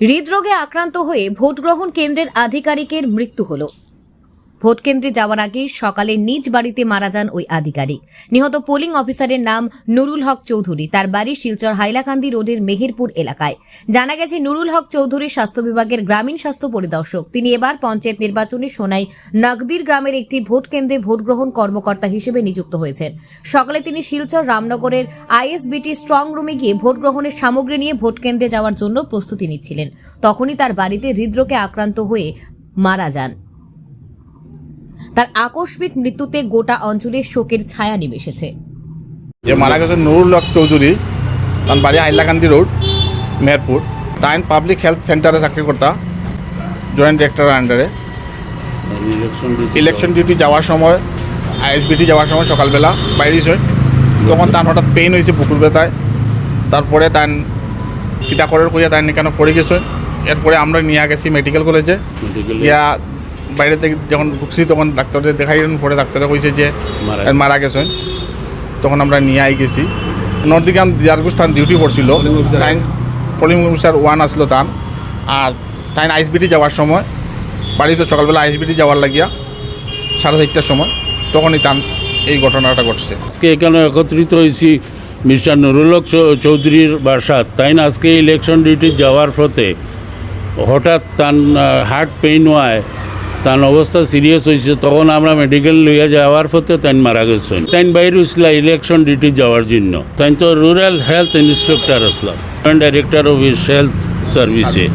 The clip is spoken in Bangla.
হৃদরোগে আক্রান্ত হয়ে ভোট গ্রহণ কেন্দ্রের আধিকারিকের মৃত্যু হলো। ভোট কেন্দ্রে যাওয়ার আগে সকালে নিজ বাড়িতে মারা যান ওই আধিকারিক। নিহত পোলিং অফিসারের নাম নুরুল হক চৌধুরী। তার বাড়ি শিলচর হাইলাকান্দি রোডের মেহেরপুর এলাকায়। জানা গেছে, নুরুল হক চৌধুরী স্বাস্থ্য বিভাগের গ্রামীণ স্বাস্থ্য পরিদর্শক। তিনি এবার পঞ্চায়েত নির্বাচনে সোনাই নগদির গ্রামের একটি ভোট কেন্দ্রে ভোট গ্রহণ কর্মকর্তা হিসেবে নিযুক্ত হয়েছেন। সকালে তিনি শিলচর রামনগরের আইএসবিটি স্ট্রং রুমে গিয়ে ভোট গ্রহণের সামগ্রী নিয়ে ভোট কেন্দ্রে যাওয়ার জন্য প্রস্তুতি নিচ্ছিলেন। তখনই তার বাড়িতে হৃদরোগে আক্রান্ত হয়ে মারা যান। তার আকস্মিক মৃত্যুতে গোটা অঞ্চলে শোকের ছায়া নেমে এসেছে যে মারা গেছে নুরুল হক চৌধুরী তার বাড়ি হাইলাকান্দি রোড মেহেরপুর। তাইন পাবলিক হেলথ সেন্টারে চাকরি করতা জয়েন্ট ডিরেক্টরের আন্ডারে ইলেকশন ইলেকশন ডিউটি যাওয়ার সময় আইএসবিটি যাওয়ার সময় সকালবেলা বাইরে হয়েছে তখন তার হঠাৎ পেইন হয়েছে বুকুর ব্যথায় তারপরে তার কিতা করার কইয়া তাই কেন পড়ে গেছে এরপরে আমরা নিয়ে গেছি মেডিকেল কলেজে ইয়া বাইরে থেকে যখন ঢুকছি তখন ডাক্তারদের দেখাই পরে ডাক্তারে কইছে যে মারা গেছেন তখন আমরা নিয়ে আই গেছি। নর্দিকান দিয়ারগু স্থান ডিউটি পড়ছিল তাই পলিং অফিসার ওয়ান আসলো তান আর তাই আইসবিটি যাওয়ার সময় বাড়িতে সকালবেলা আইসবিটি যাওয়ার লাগিয়া সাড়ে চারটার সময় তখনই তান এই ঘটনাটা ঘটছে। আজকে এখানে একত্রিত হয়েছি মিস্টার নুরুল হক চৌ- চৌধুরীর বাসাত তাই না? আজকে ইলেকশন ডিউটি যাওয়ার পথে হঠাৎ তার হার্ট পেইন হওয়ায় তার অবস্থা সিরিয়াস হয়েছে তখন আমরা মেডিকেল লইয়া যাওয়ার পথে তাই মারা গেছেন। তাই বাইর হয়েছিল ইলেকশন ডিউটি যাওয়ার জন্য। তাই তো রুরাল হেলথ ইন্সপেক্টর আসলাম। ডাইরেক্টর অফ হেলথ সার্ভিসে